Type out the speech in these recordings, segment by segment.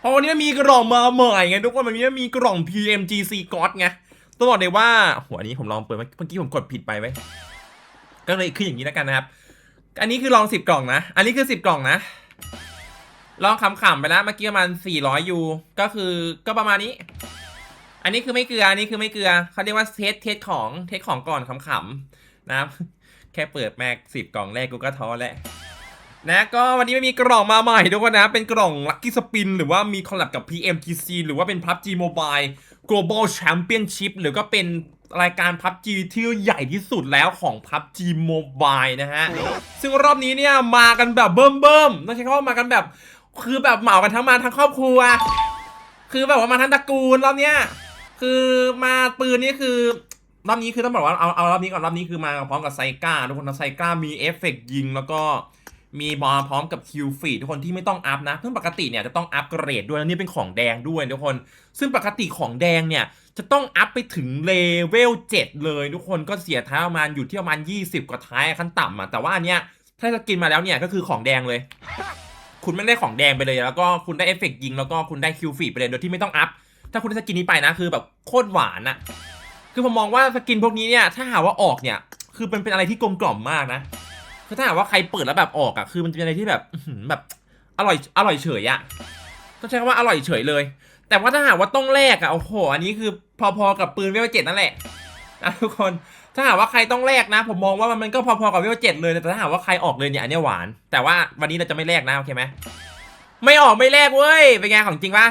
เพราะวันนี้มันมีกล่องมาใหม่ไงทุกคนมันมีมีกล่อง PMGC God ไงต้องบอกเลยว่าหัวนี้ผมลองเปิดเมื่อกี้ผมกดผิดไปไว้ก็เลยขึ้นอย่างนี้แล้วกันนะครับ อันนี้คือลองสิบกล่องนะ อันนี้คือสิบกล่องนะ ลองขำๆไปแล้วเมื่อกี้ประมาณ400ยูก็คือก็ประมาณนี้ อันนี้คือไม่เกลือ อันนี้คือไม่เกลือเขาเรียกว่าเทสเทสของเทสของก่อนขำๆนะครับ แค่เปิดแม็กสิบกล่องแรกกูก็ท้อแล้ว นะก็วันนี้ไม่มีกล่องมาใหม่ทุกคนนะ เป็นกล่อง Lucky Spin หรือว่ามีคอลแลบกับ PMGC หรือว่าเป็น PUBG Mobile Global Championship หรือก็เป็นรายการ PUBG ที่ใหญ่ที่สุดแล้วของ PUBG Mobile นะฮะ ซึ่งรอบนี้เนี่ยมากันแบบเบิ่มเบิ่มๆต้องใช้คำว่ามากันแบบ คือแบบเหมากันทั้งมาทั้งครอบครัว คือแบบว่ามาทั้งตระกูลรอบเนี้ยคือมาปืนนี่คือรอบนี้คือต้องบอกว่าเอาเอารอบนี้ก่อนรอบนี้คือมาพร้อมกับไซก้าทุกคนนะไซก้ามีเอฟเฟกต์ยิงแล้วก็ มีบอลพร้อมกับคิวฟีดทุกคนที่ไม่ต้องอัพนะเพิ่งปกติเนี่ยจะต้องอัพเกรดด้วยแล้วนี่เป็นของแดงด้วยทุกคน ซึ่งปกติของแดงเนี่ยจะต้องอัพไปถึงเลเวล7เลยทุกคนก็เสียท้ายประมาณอยู่ที่ประมาณ 20 กว่าท้ายขั้นต่ำอะแต่ว่าอันเนี้ยถ้าจะกินมาแล้วเนี่ยก็คือของแดงเลย คุณไม่ได้ของแดงไปเลยแล้วก็คุณได้เอฟเฟกต์ยิงแล้วก็คุณได้คิวฟีดไปเลยโดยที่ไม่ต้องอัพถ้าคุณได้สกินนี้ไปนะคือแบบโคตรหวานอะคือผมมองว่าสกินพวกนี้เนี่ยถ้าหาว่าออกเนี่ยคือมันเป็นอะไรที่กลมกล่อมมากนะ คือถ้าหากว่าใครเปิดแล้วแบบออกอะคือมันจะเป็นอะไรที่แบบแบบอร่อยอร่อยเฉยอะต้องใช้คำว่าอร่อยเฉยเลย แต่ว่าถ้าหากว่าต้องแลกอะโอ้โหอันนี้คือพอๆกับปืนเวลเจ็ดนั่นแหละนะทุกคนถ้าหากว่าใครต้องแลกนะ ผมมองว่ามันมันก็พอๆกับเวลเจ็ดเลยแต่ถ้าหากว่าใครออกเลยเนี่ยอันนี้หวาน แต่ว่าวันนี้เราจะไม่แลกนะโอเคไหมไม่ออกไม่แลกเว้ยเป็นไงของจริงปะ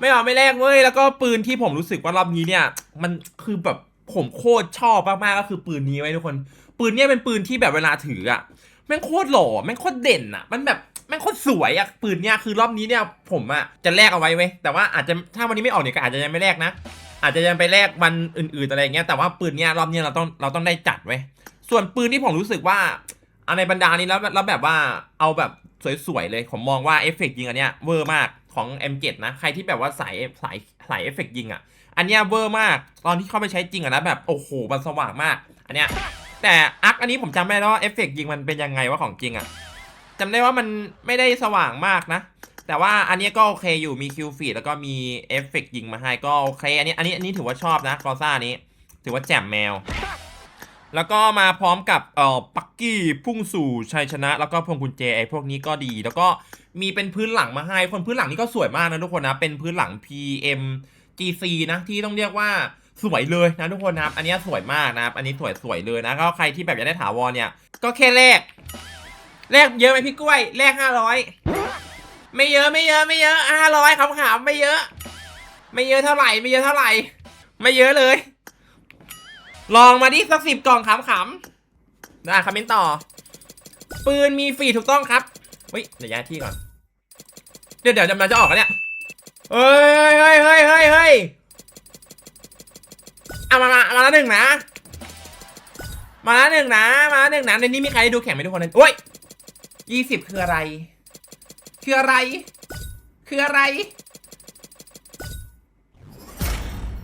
ไม่เอาไม่แลกเว้ยแล้วก็ปืนที่ผมรู้สึกว่ารอบนี้เนี่ย มันคือแบบผมโคตรชอบมากๆก็คือปืนนี้ไว้ทุกคน ปืนเนี้ยเป็นปืนที่แบบเวลาถืออะ แม่งโคตรหล่อแม่งโคตรเด่นอะมันแบบแม่งโคตรสวยอะปืนเนี้ยคือรอบนี้เนี่ยผมอะจะแลกเอาไว้เว้ยแต่ว่าอาจจะถ้าวันนี้ไม่ออกเนี่ยก็อาจจะยังไม่แลกนะ อาจจะยังไปแลกวันอื่นๆอะไรเงี้ยแต่ว่าปืนเนี้ยรอบเนี้ยเราต้องเราต้องได้จัดไว้ส่วนปืนที่ผมรู้สึกว่าเอาในบรรดานี้แล้วแล้วแบบว่าเอาแบบสวยๆเลยผมมองว่าเอฟเฟกต์ยิงอันเนี้ยเวอร์มากของ M7 นะใครที่แบบว่าสายสายสายเอฟเฟกต์ยิงอะอันเนี้ยเวอร์มากตอนที่เข้าไปใช้จริงอะนะแบบโอ้โหมันสว่างมาก อันเนี้ย แต่อักอันนี้ผมจำไม่ได้ว่าเอฟเฟกต์ยิงมันเป็นยังไงว่าของจริงอะจำได้ว่ามันไม่ได้สว่างมากนะ แต่ว่าอันนี้ก็โอเคอยู่มีคิวฟีดแล้วก็มีเอฟเฟกต์ยิงมาให้ก็โอเค อันนี้อันนี้อันนี้ถือว่าชอบนะกอซ่านี้ ถือว่าแจ่มแมว แล้วก็มาพร้อมกับเอ่อปักกี้พุ่งสู่ชัยชนะ แล้วก็พวงกุญแจไอ้พวกนี้ก็ดี แล้วก็มีเป็นพื้นหลังมาให้คนพื้นหลังนี่ก็สวยมากนะทุกคนนะเป็นพื้นหลัง PM GC นะที่ต้องเรียกว่า สวยเลยนะทุกคนนะครับ อันนี้สวยมากนะครับ อันนี้สวยสวยเลยนะ ก็ใครที่แบบอยากได้ถาวรเนี่ย ก็แค่แลก แลกเยอะไหมพี่กล้วย แลกห้าร้อย ไม่เยอะไม่เยอะไม่เยอะห้าร้อยขำๆไม่เยอะ ไม่เยอะเท่าไหร่ไม่เยอะเท่าไหร่ ไม่เยอะเลย ลองมาดิสักสิบกล่องขำๆนะคอมเมนต์ต่อ ปืนมีฟรีถูกต้องครับเฮ้ยเดี๋ยวย้ายที่ก่อน เดี๋ยวเดี๋ยวจะมาจะออกแล้วเนี่ย เฮ้ยเฮ้ยเฮ้ยเฮ้ยเฮ้ย เอามามามาละหนึ่งนะ มาละหนึ่งนะ มาละหนึ่งนะในนี้มีใครดูแข่งไหมทุกคนนะโอ้ยยี่สิบคืออะไร คืออะไร คืออะไร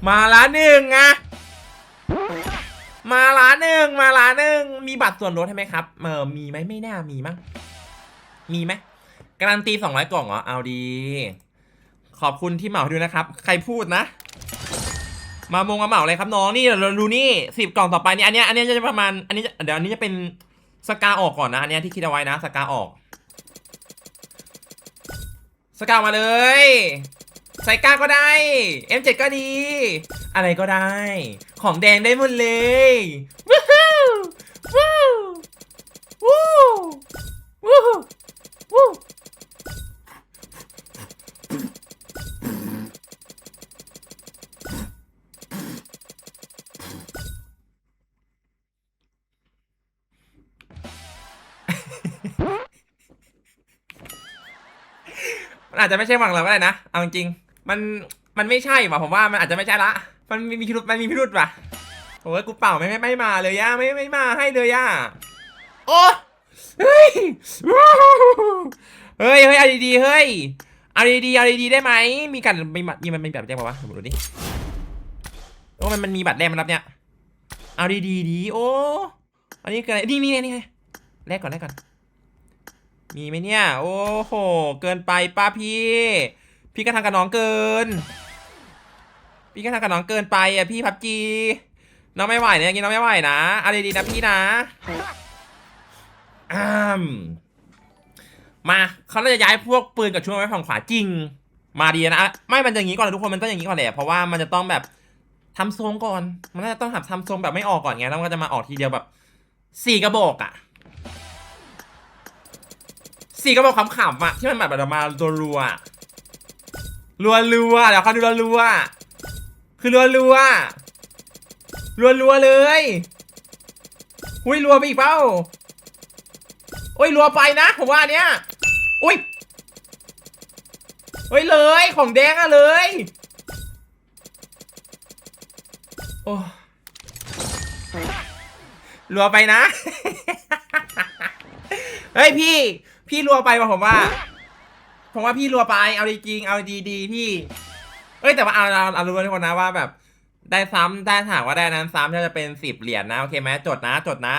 มาละหนึ่งอะมาล้านหนึ่งมาล้านหนึ่งมีบัตรส่วนลดให้ไหมครับเออมีไหมไม่น่ามีมั้งมีไหมการันตีสองร้อยกล่องเหรอเอาดี ขอบคุณที่เหมาให้ด้วยนะครับ ใครพูดนะ มามงมาเหมาเลยครับน้องนี่เราดูนี่สิบกล่องต่อไปนี่อันเนี้ยอันเนี้ยจะประมาณอันนี้เดี๋ยวอันนี้จะเป็นสกาออกก่อนนะอันเนี้ยที่คิดเอาไว้นะสกาออก สกามาเลยไซก้าก็ได้ M7 ก็ดี อะไรก็ได้ ของแดงได้หมดเลยวู้ฮู้วู้วู้วู้วู้ มันอาจจะไม่ใช่หวังเราก็ได้นะ เอาจริงๆมันมันไม่ใช่ว่ะผมว่ามันอาจจะไม่ใช่ละ มันมีมีพิรุธมันมีพิรุธว่ะโอ้ยกูเป่าไม่ไม่ไม่มาเลยย่าไม่ไม่มาให้เลยย่าโอ้เฮ้ยเฮ้ยเฮ้ยเอาดีๆเฮ้ยเอาดีๆเอาดีๆได้ไหมมีกันมีบัตรมีมันมีแบัตรแดงป่าวะผมดูดิโอ้มันมันมีบัตรแดงมันรับเนี่ยเอาดีๆดีโอ้อันนี้คืออะไรนี่นี่นี่แลกก่อนแลกก่อน มีไหมเนี่ย โอ้โห เกินไปป้าพี่ พี่ก็ทำกับน้องเกิน พี่ก็ทำกับน้องเกินไปอะพี่พับจีน้องไม่ไหวเนี่ยอย่างงี้น้องไม่ไหวนะอะไรดีนะพี่นะอ้ามมาเขาจะย้ายพวกปืนกับช่วงไว้ฝั่งขวาจริง มาดีนะ ไม่มันอย่างนี้ก่อนนะทุกคนมันต้องอย่างนี้ก่อนแหละเพราะว่ามันจะต้องแบบทำทรงก่อน มันน่าจะต้องหัดทำทรงแบบไม่ออกก่อนไงแล้วมันก็จะมาออกทีเดียวแบบสี่กระบอกอะ สี่กระบอกขำๆอะที่มันแบบแบบมารัวๆอะรัวเดี๋ยวเขาดูรัวๆคือรัวๆรัวๆเลยอุ้ยรัวไปอีกเปล่าโอ้ยรัวไปนะผมว่าเนี้ยอุ้ยเฮ้ยเลยของแดงอะเลยโอ้รัวไปนะ เฮ้ยพี่ พี่รัวไปว่ะผมว่า ผมว่าพี่รัวไป เอาจริงๆเอาดีๆพี่ เอ้ยแต่ว่าเอาเอาเอารู้ทุกคนนะว่าแบบ ได้ซ้ำได้ถามว่าได้นั้นซ้ำจะเป็นสิบเหรียญนะโอเคไหมจดนะจดนะ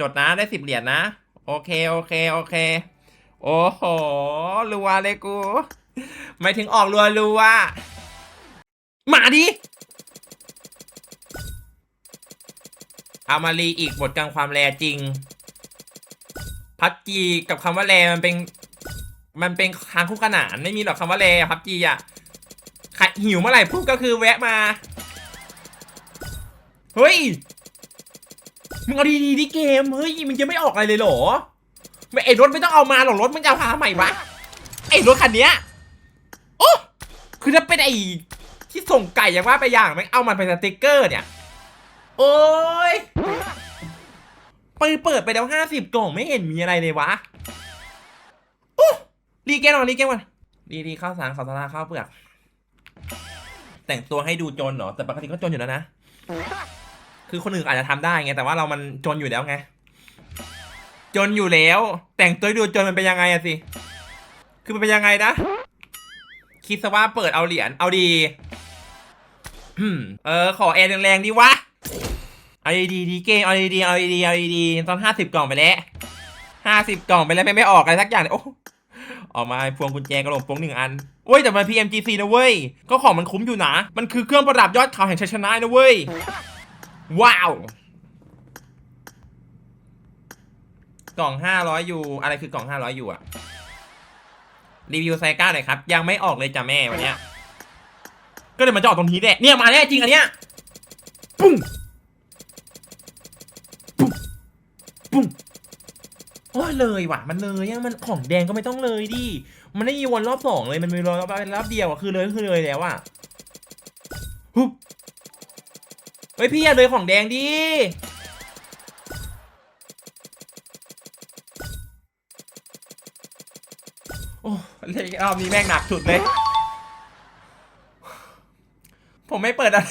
จดนะได้สิบเหรียญนะ โอเคโอเคโอเค โอ้โหรัวเลยกู ไม่ถึงออกรัวรัวๆมาดิเอามารีอีกบทกลางความแรจริง พับจีกับคำว่าแรมันเป็น มันเป็นทางคู่ขนานไม่มีหรอกคำว่าแรพับจีอะหิวเมื่อไหร่ปุ๊บก็คือแวะมา เฮ้ย มึงเอาดีๆดิเกม เฮ้ย มึงจะไม่ออกอะไรเลยเหรอไม่ไอรถไม่ต้องเอามาหรอกรถมึงจะเอาพาใหม่วะไอรถคันเนี้ยโอ้คือถ้าเป็นไอที่ส่งไก่อย่างว่าไปอย่างม่งเอามันเป็นสติกเกอร์เนี่ย โอ้ย ไปเปิดไปแล้วห้าสิบกล่องไม่เห็นมีอะไรเลยวะโอ้รีเกมก่อนรีเกมก่อนดีดีข้าวสารข้าวสารข้าวเปลือก แต่งตัวให้ดูจนเหรอแต่ปกติก็จนอยู่แล้วนะ คือคนอื่นอาจจะทำได้ไงแต่ว่าเรามันจนอยู่แล้วไง จนอยู่แล้ว แต่งตัวดูจนมันเป็นยังไงอะสิ คือมันเป็นยังไงนะ คิดซะว่าเปิดเอาเหรียญเอาดี เออขอแอร์แรงๆดีวะ เอาดีดีเกมเอาดีๆเอาดีเอาดีตอนห้าสิบกล่องไปแล้วห้าสิบกล่องไปแล้วไม่ไม่ออกอะไรสักอย่างเลยโอ้ออกมาพวงกุญแจกระโหลกโป้งหนึ่งอันเว้ยแต่มัน PMGC นะเว้ย ก็ของมันคุ้มอยู่นะ มันคือเครื่องประดับยอดเขาแห่งชัยชนะนะเว้ย ว้าว กล่องห้าร้อยยูอะไรคือกล่องห้าร้อยยูอะรีวิวไซก้าหน่อยครับ ยังไม่ออกเลยจ้ะแม่วันเนี้ย ก็เลยมาจอดตรงนี้แหละเนี่ยมาแน่จริงอันเนี้ยปุ้ง ปุ้งโอ้ยเลยว่ะมันเลยอะมันของแดงก็ไม่ต้องเลยดิมันไม่มีวนรอบสองเลยมันมีรอบเป็นรอบเดียวอะคือเลยก็คือเลยแล้วอะฮึบเฮ้ยพี่อย่าเลยของแดงดิโอ้เลขรอบนี้แม่งหนักสุดเลย ผมไม่เปิดอะไร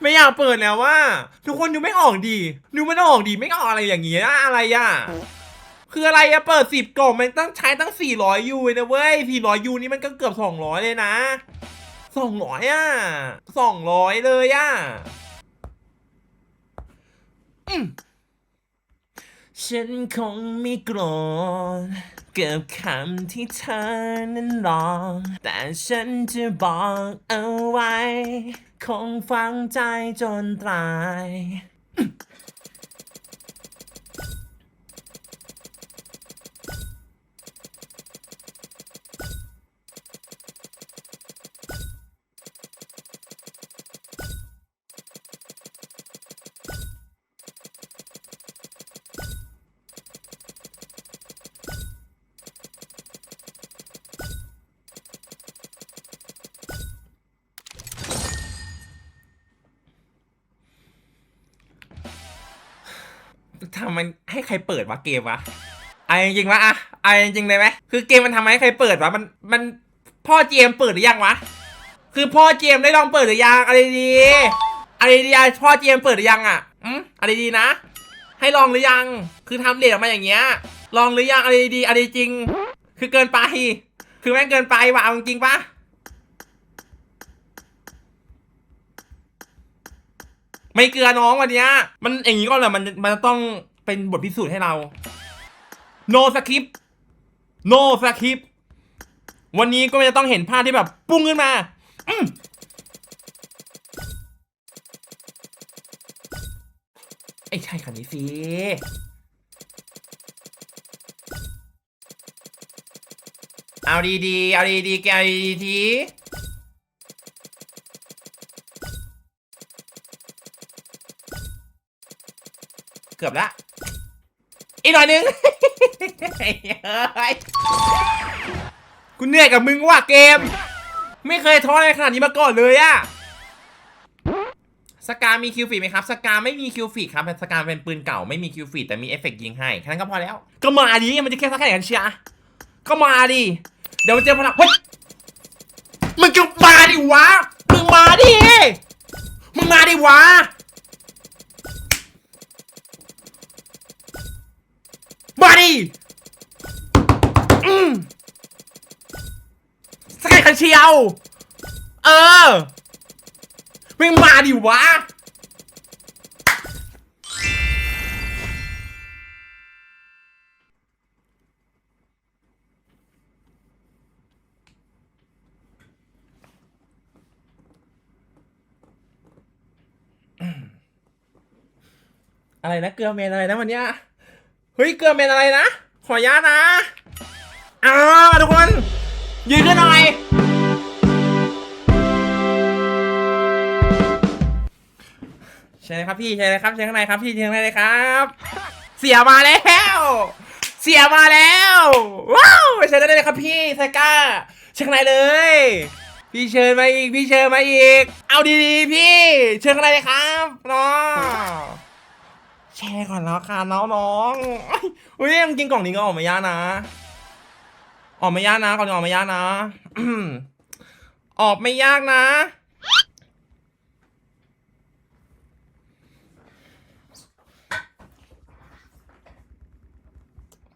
ไม่อยากเปิดแล้วว่า ทุกคนดูไม่ออกดี ดูไม่ออกดีไม่ออกอะไรอย่างเงี้ยอะไรอะคืออะไรอะเปิดสิบกล่องมันต้องใช้ตั้งสี่ร้อยยูเลยนะเว้ยสี่ร้อยยูนี่มันก็เกือบสองร้อยเลยนะสองร้อยอะสองร้อยเลยอะอืมฉันคงไม่โกรธกับคำที่เธอนั้นลอง แต่ฉันจะบอกเอาไว้ คงฟังใจจนตาย ทำมันให้ใครเปิดวะเกมวะไอ้จริงวะอะไอ้จริงเลยไหมคือเกมมันทำให้ใครเปิดวะมันมันพ่อเจมเปิดหรือยังวะคือพ่อเจมได้ลองเปิดหรือยังอะไรดีอะไรดีพ่อเจมเปิดหรือยังอะอืมอะไรดีนะ ให้ลองหรือยัง คือทำเลทออกมาอย่างเงี้ยลองหรือยังอะไรดีอะไรจริง คือเกินไป คือแม่งเกินไปว่ะเอาจริงปะไม่เกลือน้องวันเนี้ยมันอย่างนี้ก็เหรอมันมันจะต้อง เป็นบทพิสูจน์ให้เรา no script no script วันนี้ก็ไม่จะต้องเห็นภาพที่แบบ ปุ้งขึ้นมา อืมไอ้ใช่คันนี้สิเอาดีๆ เอาดีๆแกเอาดีๆทีเกือบละ อีกหน่อยนึงเฮ้ยกูเหนื่อยกับมึงว่ะเกม ไม่เคยท้ออะไรขนาดนี้มาก่อนเลยอะสกามีคิวฟีดไหมครับ สกาไม่มีคิวฟีดครับ สกาเป็นปืนเก่าไม่มีคิวฟีดแต่มีเอฟเฟกต์ยิงให้ แค่นั้นก็พอแล้ว ก็มาดิมันจะแค่สักแค่ไหนกันเชียก็มาดิ เดี๋ยวมันเจอพลังเฮ้ย มึงก็มาดิวะ มึงมาดิ มึงมาดิวะ มาดิสกัดคันเชียว เออไมึงมาดิวะอะไรนะเกลือเมนอะไรนะวันเนี้ย เฮ้ยเกลือเมนอะไรนะ ขออนุญาตนะอ่าทุกคน ยืนขึ้นหน่อยใช่เลยครับพี่ใช่เลยครับใช่ข้างในครับพี่ใช่ข้างในเลยครับ เสียมาแล้ว เสียมาแล้ว ว้าวเชิญได้เลยครับพี่ไซก้าเชิญข้างในเลย พี่เชิญมาอีกพี่เชิญมาอีก เอาดีๆพี่ เชิญข้างในเลยครับน้อง แชร์ก่อนแล้วค่ะน้องน้องๆอุ้ยจริงกล่องนี้ก็ออกมายากนะ ออกไม่ยากนะกล่องนี้ออกไม่ยากนะ ออกไม่ยากนะ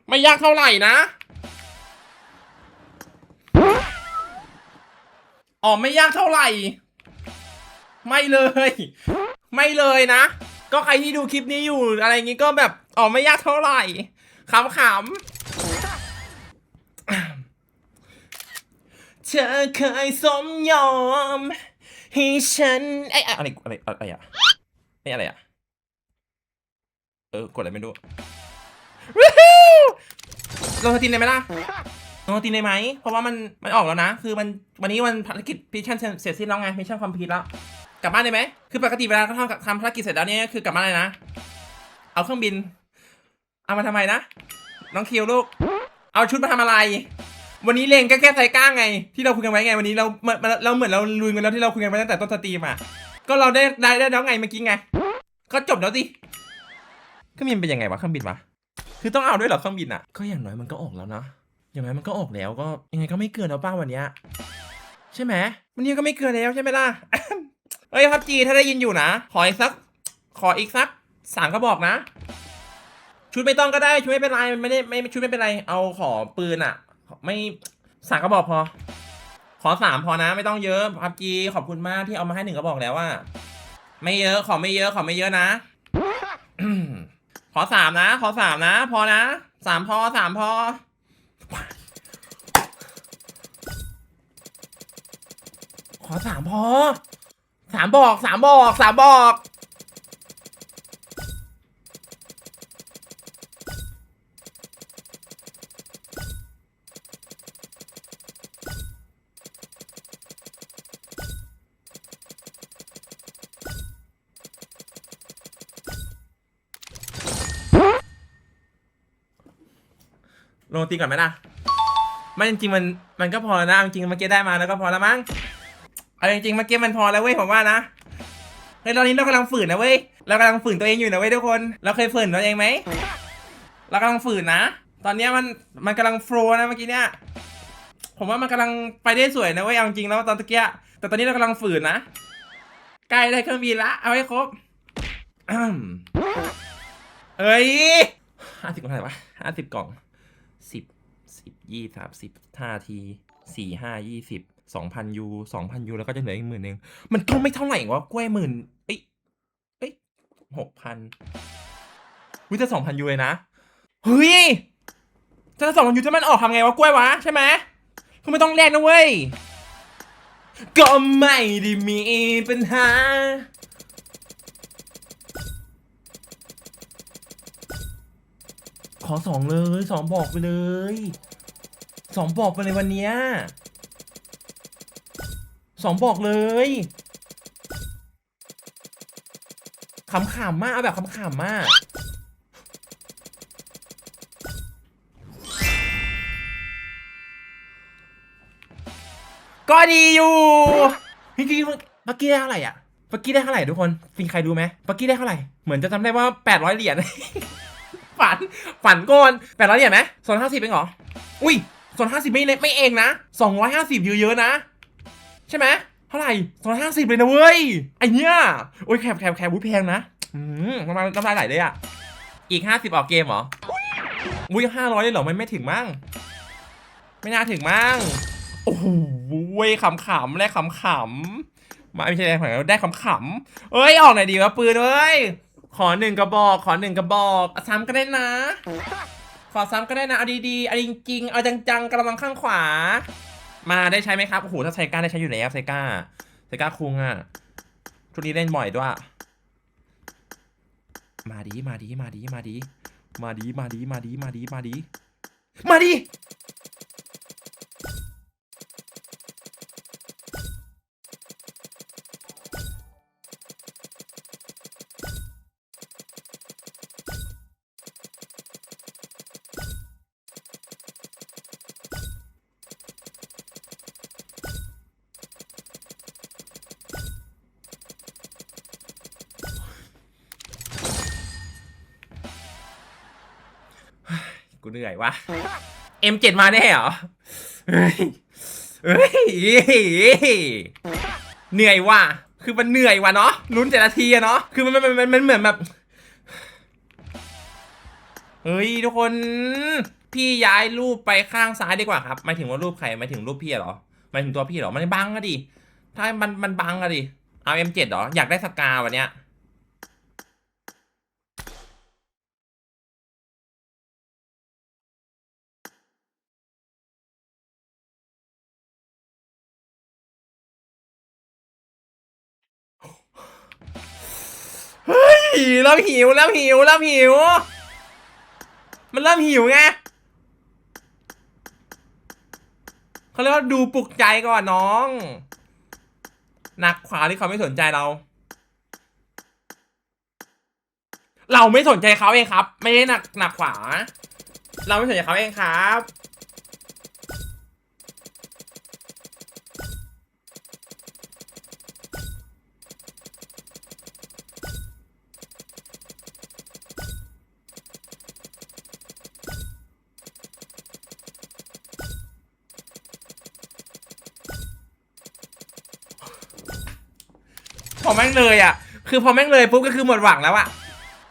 ไม่ยากเท่าไหร่นะ ออกไม่ยากเท่าไหร่ ไม่เลย ไม่เลยนะ ก็ใครที่ดูคลิปนี้อยู่อะไรอย่างงี้ก็แบบออกไม่ยากเท่าไหร่ขำๆเธอเคยสมยอมให้ฉันไอ้ยอะไรอะไรอะไรอะไอ้อะไรอะเออกดอะไรไม่รู้วู้ฮู้ลงสตรีมเลยไหมล่ะลงสตรีมเลยไหมเพราะว่ามันมันออกแล้วนะ คือมันวันนี้วันภารกิจพิชชั่นเสร็จสิ้นแล้วไงพิชชั่นคอมพลีทแล้ว กลับบ้านได้ไหมคือปกติเวลาเขาทำทำภารกิจเสร็จแล้วเนี่ยคือกลับบ้านเลยนะ เอาเครื่องบิน เอามาทำไมนะ น้องคิวลูก เอาชุดมาทำอะไร วันนี้เลงก็แค่ไซก้าไง ที่เราคุยกันไว้ไงวันนี้เราเหมือนเราเหมือนเราลุยกันแล้วที่เราคุยกันไว้ตั้งแต่ต้นสตรีมอะก็เราได้ได้ได้แล้วไงเมื่อกี้ไง ก็จบแล้วสิเครื่องบินเป็นยังไงวะเครื่องบินวะคือต้องเอาด้วยเหรอเครื่องบินอะ ก็อย่างน้อยมันก็ออกแล้วนะอย่างน้อยมันก็ออกแล้วก็ยังไงก็ไม่เกินแล้วป้าวันเนี้ยใช่ไหมวันนี้ก็ไม่เกินแล้วใช่ไหมล่ะ เฮ้ยพับจีถ้าได้ยินอยู่นะ ขออีกสัก ขออีกสักสามกระบอกนะ ชุดไม่ต้องก็ได้ ชุดไม่เป็นไรมันไม่ได้ไม่ชุดไม่เป็นไร เอาขอปืนอะไม่สามกระบอกพอ ขอสามพอนะ ไม่ต้องเยอะพับจีขอบคุณมากที่เอามาให้หนึ่งกระบอกแล้วว่า ไม่เยอะ ขอไม่เยอะ ขอไม่เยอะนะ ขอสามนะ ขอสามนะ พอนะสามพอสามพอขอสามพอ สามบอกสามบอกสามบอกลงตีก่อนไหมล่ะไม่จริงๆมันมันก็พอแล้วนะเอาจริงๆเมื่อกี้ได้มาแล้วก็พอแล้วมั้ง เอาจริงๆเมื่อกี้มันพอแล้วเว้ยผมว่านะเฮ้ยตอนนี้เรากำลังฝืนนะเว้ยเรากำลังฝืนตัวเองอยู่นะเว้ยทุกคน เราเคยฝืนตัวเองไหมเรากำลังฝืนนะ ตอนนี้มันมันกำลังโฟล์นะเมื่อกี้เนี้ยผมว่ามันกำลังไปได้สวยนะเว้ยเอาจริงแล้วตอนตะเกียแต่ตอนนี้เรากำลังฝืนนะใกล้ได้เครื่องบินละเอาให้ครบเอ้ยห้าสิบกล่องเท่าไหร่วะห้าสิบกล่องสิบสิบยี่สามสิบห้าทีสี่ห้ายี่สิบ สองพันยูสองพันยูแล้วก็จะเหลืออีกหมื่นหนึ่งมันก็ไม่เท่าไหร่วะกล้วยหมื่นเอ้ยเอ้ยหกพันวิจะสองพันยูเลยนะเฮ้ยถ้าสองพันยูถ้ามันออกทำไงวะกล้วยวะใช่ไหมก็ไม่ต้องแลกนะเว้ยก็ไม่ได้มีปัญหาขอสองเลยสองบอกไปเลยสองบอกไปเลยวันเนี้ย สองบอกเลยขำๆมากเอาแบบขำๆมากก็ดีอยู่จริงๆเมื่อกี้ได้เท่าไหร่อะเมื่อกี้ได้เท่าไหร่ทุกคนมีใครรู้ไหมเมื่อกี้ได้เท่าไหร่ เหมือนจะจำได้ว่า 800 เหรียญ ฝัน ฝันก่อน 800 เหรียญไหมส่วน50เองเหรอ อุ้ยส่วน50ไม่เล็กไม่เองนะ 250 เยอะๆนะ ใช่ไหมเท่าไหร่250เลยนะเว้ยไอเนี้ยโอ้ยแคบแคบแคบวุ้ยแพงนะอืมน้ำลายน้ำลายไหลเลยอะ อีก50ออกเกมเหรออุ้ย500เลยเหรอไมันไม่ถึงมั้งไม่น่าถึงมั้งโอ้โหเว้ยขำๆแลกขำๆมาไม่ใช่แลกขำได้ขำๆเอ้ยออกไหนอยดีวะปืนเอ้ยขอหนึ่งกระบอก ขอหนึ่งกระบอกซ้ำก็ได้นะ ขอซ้ำก็ได้นะ เอาดีๆ เอาจริงๆ เอาจังๆกระมังข้างขวา มาได้ใช้ไหมครับ โอ้โห ถ้าไซก้าได้ใช้อยู่แล้วไซก้าไซก้าคุงอะ ชุดนี้เล่นบ่อยด้วย มาดี มาดี มาดี มาดี มาดี มาดี มาดี มาดี มาดี มาดี วะ M7 มาแน่เหรอเฮ้ยเหนื่อยว่ะ คือมันเหนื่อยว่ะเนาะ ลุ้นแต่ละทีอะเนาะ คือมันมันมันมันเหมือนแบบ เฮ้ยทุกคน พี่ย้ายรูปไปข้างซ้ายดีกว่าครับหมายถึงว่ารูปใครหมายถึงรูปพี่เหรอหมายถึงตัวพี่เหรอ มันบังอะดิ ถ้ามันมันบังอะดิ เอา M7 เหรอ อยากได้สกาวันเนี้ย เริ่มหิวเริ่มหิวเริ่มหิว มันเริ่มหิวไงเขาเรียกว่าดูปลุกใจก่อนน้อง หนักขวาที่เขาไม่สนใจเรา เราไม่สนใจเขาเองครับ ไม่ได้หนักหนักขวา เราไม่สนใจเขาเองครับ แม่งเลยอะ คือพอแม่งเลยปุ๊บก็คือหมดหวังแล้วอะ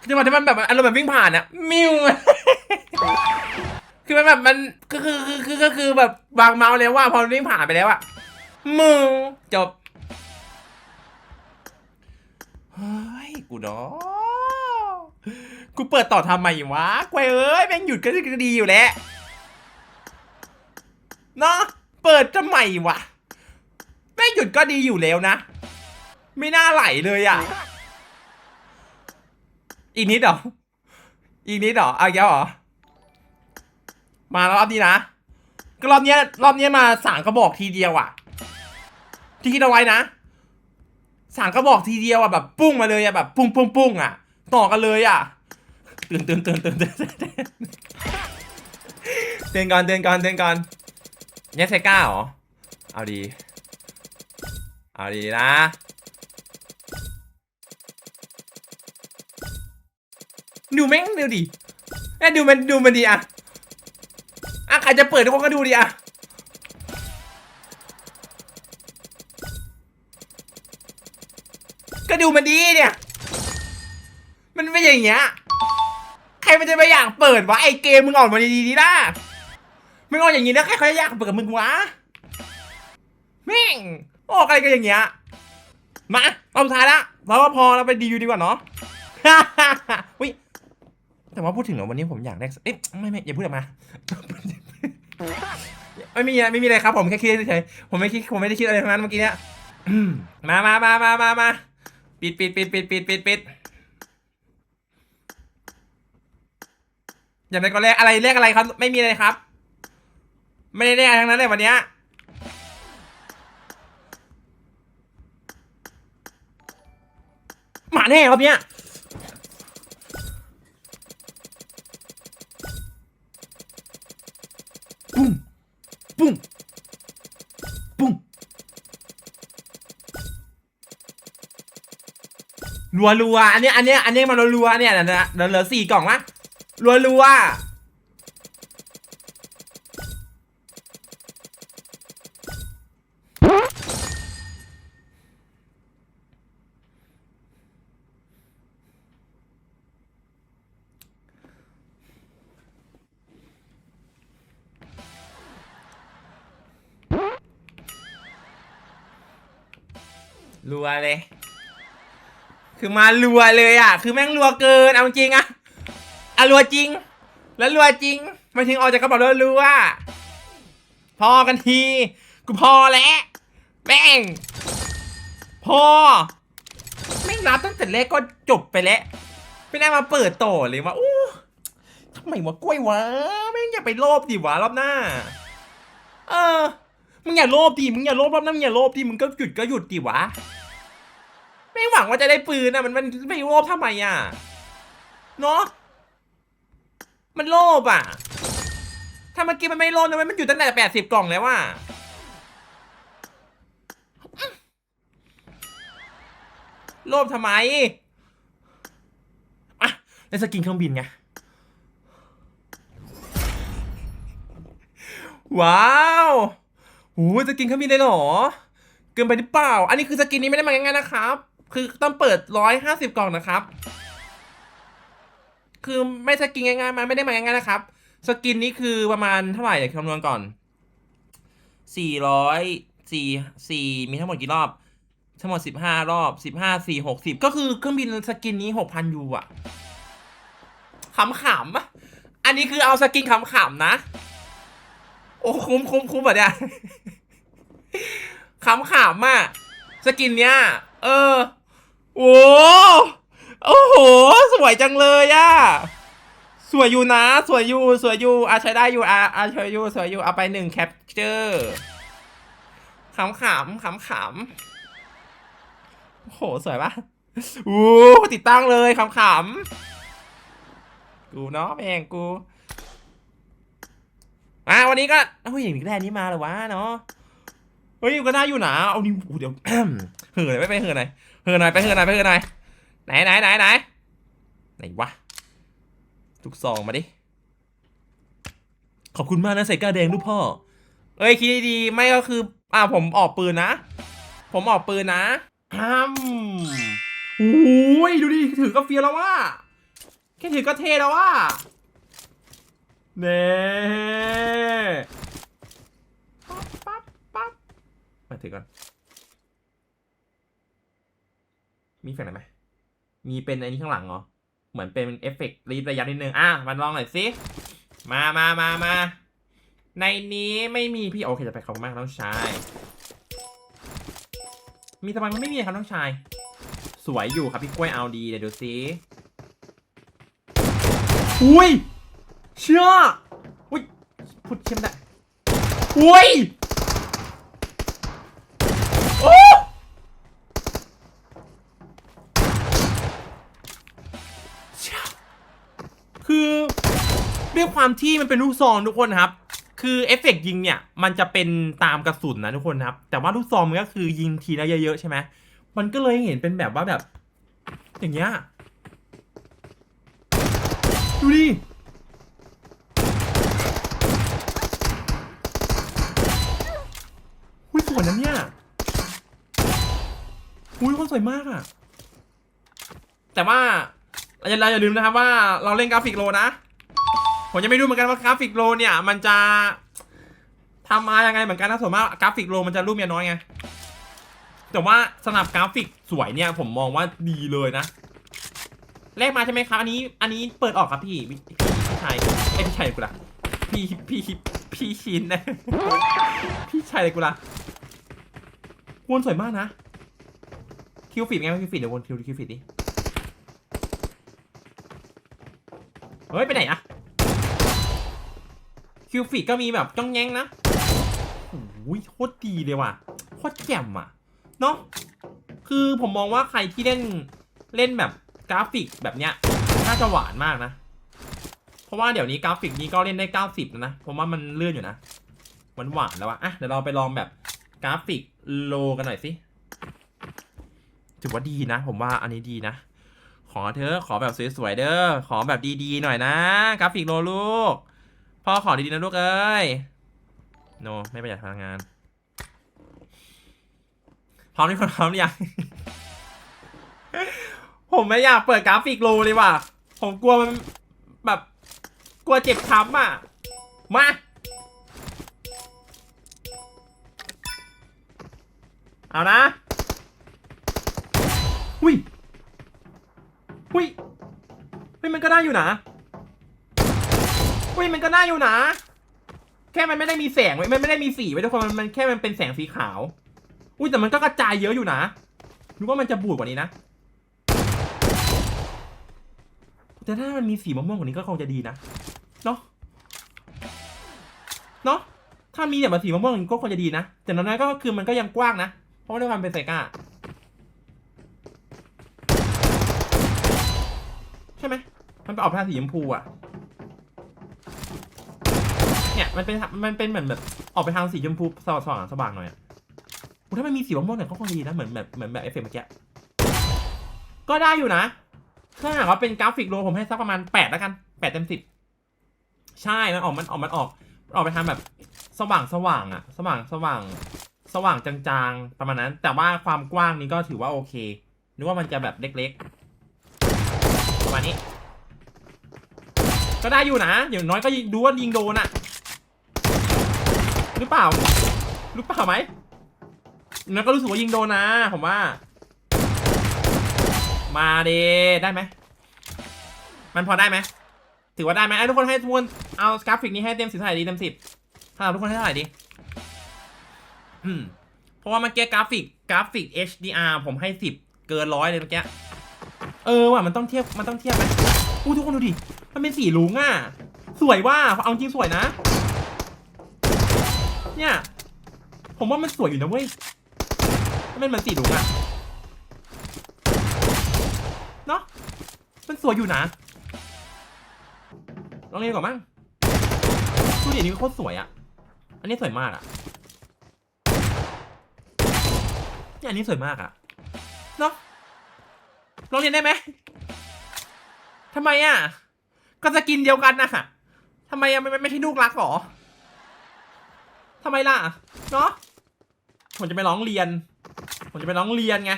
คือมันที่มันแบบอารมณ์แบบวิ่งผ่านอะ มิวคือมันแบบมันก็คือคือคือก็คือแบบวางเมาส์แล้วว่าพอวิ่งผ่านไปแล้วอะมึงจบเฮ้ยกูเนากูเปิดต่อทำไมวะกวยเอ้ยแม่งหยุดก็ดีอยู่แล้วเนาะเปิดทำไมวะแม่งหยุดก็ดีอยู่แล้วนะ ไม่น่าไหลเลยอะ อีกนิดเหรอ อีกนิดเหรอเอาอีกแล้วเหรอ มารอบนี้นะก็รอบเนี้ย รอบเนี้ยมาสามกระบอกทีเดียวอะ ที่คิดเอาไว้นะสามกระบอกทีเดียวอะแบบปุ้งมาเลยอะแบบปุ้งปุ้งปุ้งอะ ต่อกันเลยอะตื่นตื่นตื่นตื่นตื่นตื่นเตือนก่อนเตือนก่อนเตือนก่อนเนี่ยเซก้าเหรอ เอาดี เอาดีนะ ดูแม่งดูดิแม่ดูมันดูมันดีอะอะใครจะเปิดทุกคนก็ดูดิอะก็ดูมันดีเนี่ย มันเป็นอย่างเงี้ย ใครมันจะไปอยากเปิดวะไอเกมมึงออกมาดีๆดีนะมึงออกอย่างงี้นะใครเขาจะอยากเปิดกับมึงวะแม่งออกอะไรกันอย่างเงี้ย มาเอาสุดท้ายละเราก็พอเราไปดีอยู่ดีกว่าเนาะ อุ้ย แต่ว่าพูดถึงแล้ววันนี้ผมอยากได้เอ๊ะไม่ไม่อย่าพูดออกมาไม่มีไม่มีอะไรครับผมแค่คิดเฉยๆผมไม่คิดผมไม่ได้คิดอะไรทั้งนั้นเมื่อกี้เนี้ยมามามามามามาปิดปิดปิดปิดปิดปิดปิดอย่างไรก็แรกอะไรเลขอะไรครับ ไม่มีอะไรครับ ไม่ได้เลขอะไรทั้งนั้นเลยวันเนี้ยมาแน่ครับเนี้ย ปุ้งปุ้งรัวรัวอันเนี้ยอันเนี้ยอันเนี้ยมารัวรัวเนี่ยนะเดี๋ยวเหลือสี่กล่องละรัวรัว รัวเลย คือมารัวเลยอะ คือแม่งรัวเกิน เอาจริงอะอะรัวจริง แล้วรัวจริงหมายถึงออกจากกระเป๋าแล้วรัวพอกันที กูพอแล้วแม่งพอแม่งรับตั้งแต่แรกก็จบไปแล้วไม่ได้มาเปิดต่อเลยว่าอู้ทำไมวะกล้วยวะแม่งอย่าไปโลภดิวะรอบหน้า เออมึงอย่าโลภดิมึงอย่าโลภรอบหน้ามึงอย่าโลภดิมึงก็หยุดก็หยุดดิวะ ไม่หวังว่าจะได้ปืนนะมันมันไม่โลภทำไมอะเนาะมันโลภอะ ถ้าเมื่อกี้มันไม่โลภนะมันอยู่ตั้งแต่แปดสิบกล่องแล้วว่ะโลภทำไมอะในสกินเครื่องบินไง ว้าวโอ้สกินเครื่องบินเลยเหรอ เกินไปหรือเปล่า อันนี้คือสกินนี้ไม่ได้มาง่ายๆนะครับ คือต้องเปิดร้อยห้าสิบกล่องนะครับ คือไม่สกินง่ายๆมาไม่ได้มาง่ายๆนะครับ สกินนี้คือประมาณเท่าไหร่เดี๋ยวคำนวณก่อนสี่ร้อยสี่สี่มีทั้งหมดกี่รอบ ทั้งหมดสิบห้ารอบสิบห้าสี่หกสิบก็คือเครื่องบินสกินนี้หกพันยูอะขำๆอะอันนี้คือเอาสกินขำๆนะ โอ้คุ้มคุ้มคุ้มแบบเนี้ยขำขำอะสกินเนี้ย เออ โอ้โอ้โห สวยจังเลยอะ สวยอยู่นะ สวยอยู่ สวยอยู่อะใช้ได้อยู่อะอะใช้อยู่ สวยอยู่ เอาไปหนึ่งแคปเจอร์ขำขำขำขำโอ้โห สวยปะอู้ติดตั้งเลยขำขำกูเนาะแม่งกูอะวันนี้ก็เฮ้ยอย่างนี้แรกนี้มาเลยวะเนาะเฮ้ยก็น่าอยู่นะเอานี่โอ้เดี๋ยวเหือหน่อยไปไปเหือหน่อย เหือหน่อยไปเหือหน่อยไปเหือหน่อยไหนไหนไหนไหนไหนวะทุกซองมาดิ ขอบคุณมากนะใส่กาแดงลูกพ่อ เอ้ยคิดดีๆไม่ก็คือ อ่าผมออกปืนนะ ผมออกปืนนะอ้ามโอ้ยดูดิถือก็เฟียแล้วว่าแค่ถือก็เทแล้วว่าเน่ปั๊บปั๊บปั๊บมาถือก่อน มีแฟนไหนไหมมีเป็นอ้นี่ข้างหลังเหรอ เหมือนเป็นเอฟเฟกต์รีดระยะนิดนึง อะมันลองหน่อยสิ มามามามาในนี้ไม่มีพี่โอเคจะไปขอบมากน้องชาย มีทำไมมันไม่มีครับน้องชาย สวยอยู่ครับพี่กล้วยเอาดีเดี๋ยวดูสิอุ้ย เชื่ออุ้ยพูดเข้มได้อุ้ย ด้วยความที่มันเป็นลูกซองทุกคนครับ คือเอฟเฟกต์ยิงเนี่ย มันจะเป็นตามกระสุนนะทุกคนครับ แต่ว่าลูกซองมันก็คือยิงทีละเยอะๆใช่ไหมมันก็เลยเห็นเป็นแบบว่าแบบ อย่างเงี้ยดูดิอุ้ยสวยนะเนี่ยอุ้ยคนสวยมากอะแต่ว่าอย่าเราอย่าลืมนะครับว่าเราเล่นกราฟิกโลนะ ผมยังไม่รู้เหมือนกันว่ากราฟิกโลเนี่ย มันจะทำมายังไงเหมือนกันนะส่วนมากกราฟิกโลมันจะรูปเมียน้อยไง แต่ว่าสำหรับกราฟิกสวยเนี่ย ผมมองว่าดีเลยนะแรกมาใช่ไหมครับอันนี้ อันนี้เปิดออกครับพี่พี่ชายไอพี่ชายกูละพี่พี่พี่ชินนะพี่ชายเลยกูละวนสวยมากนะคิวฟีดไงคิวฟีดเดี๋ยววนคิวคิวฟีดดิเฮ้ยไปไหนอะ คิวฟีดก็มีแบบจ้องแย้งนะโอ้ยโคตรดีเลยว่ะโคตรแจ่มอะเนาะคือผมมองว่าใครที่เล่นเล่นแบบกราฟิกแบบเนี้ยน่าจะหวานมากนะ เพราะว่าเดี๋ยวนี้กราฟิกนี้ก็เล่นได้ 90แล้วนะผมว่ามันเลื่อนอยู่นะหวานหวานแล้วอะอะเดี๋ยวเราไปลองแบบกราฟิกโลกันหน่อยสิถือว่าดีนะ ผมว่าอันนี้ดีนะ ขอเธอขอแบบสวยๆเด้อขอแบบดีๆหน่อยนะกราฟิกโลลูก พ่อขอดีๆนะลูกเอ้ยโนไม่ประหยัดพลังงาน พร้อมทุกคนพร้อมหรือยัง ผมไม่อยากเปิดกราฟิกโลเลยว่ะ ผมกลัวมันแบบ กลัวเจ็บช้ำอะ มาเอานะหุยหุยเฮ้ยมันก็ได้อยู่นะ หุยมันก็ได้อยู่นะ แค่มันไม่ได้มีแสงไว้มันไม่ได้มีสีไว้ทุกคนมันมันแค่มันเป็นแสงสีขาว อุ้ยแต่มันก็กระจายเยอะอยู่นะนึกว่ามันจะบูดกว่านี้นะแต่ถ้ามันมีสีม่วงๆกว่านี้ก็คงจะดีนะเนาะเนาะถ้ามีเนี่ยมาสีม่วงๆก็คงจะดีนะแต่นั้นก็คือมันก็ยังกว้างนะ เพราะว่าด้วยความเป็นไซก้าใช่ไหมมันไปออกทางสีชมพูอะ เนี่ยมันเป็นมันเป็นเหมือนแบบออกไปทางสีชมพูสว่างสว่างสว่างหน่อยอะถ้ามันมีสีม่วงๆเนี่ยก็คงดีนะเหมือนแบบเหมือนแบบเอฟเฟกต์เมื่อกี้ก็ได้อยู่นะถ้าหากว่าเป็นกราฟิกโลผมให้สักประมาณแปดแล้วกันแปดเต็มสิบใช่มันออกมันออกมันออกออกไปทางแบบสว่างสว่างอะสว่างสว่างสว่างจางๆประมาณนั้น แต่ว่าความกว้างนี้ก็ถือว่าโอเคนึกว่ามันจะแบบเล็กๆประมาณนี้ ก็ได้อยู่นะอย่างน้อยก็ดูว่ายิงโดนอะ หรือเปล่าหรือเปล่าไหมแล้วก็รู้สึกว่ายิงโดนนะ ผมว่า มาเดได้ไหม มันพอได้ไหม ถือว่าได้ไหมไอ้ทุกคนให้ทุกคนเอากราฟิกนี้ให้เต็มสิบเท่าไหร่ดีเต็มสิบถ้าทุกคนให้เท่าไหร่ดีอืมเพราะว่าเมื่อกี้กราฟิกกราฟิก HDR ผมให้สิบเกินร้อยเลยเมื่อกี้เออว่ะมันต้องเทียบมันต้องเทียบไหมอู้ทุกคนดูดิ มันเป็นสีลุงอะ สวยว่าเอาจริงสวยนะ เนี่ย ผมว่ามันสวยอยู่นะเว้ยมันเป็นมือนสีลุงอะเนาะมันสวยอยู่นะลองเรียนก่อนมั้งดูดิอันนี้โคตรสวยอะอันนี้สวยมากอะเนี่ยอันนี้สวยมากอะเนาะลองเรียนได้ไหมทำไมอะก็สกินเดียวกันนะฮะทำไมอะม่ไม่ไม่ใช่ลูกรักหรอ ทำไมล่ะ เนาะผมจะไปร้องเรียน ผมจะไปร้องเรียนไง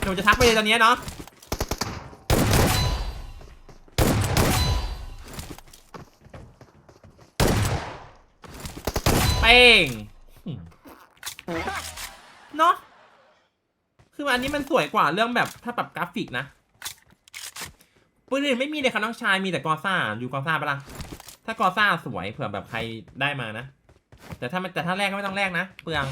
เดี๋ยวจะทักไปเลยตอนนี้เนาะเป้งเนาะคืออันนี้มันสวยกว่าเรื่องแบบถ้าปรับกราฟิกนะปืนอื่นไม่มีเลยครับน้องชายมีแต่กอซ่าอยู่กอซ่าปะล่ะ ถ้ากอซ่าสวยเผื่อแบบใครได้มานะ แต่ถ้ามันแต่ถ้าแรกก็ไม่ต้องแรกนะ เปลือง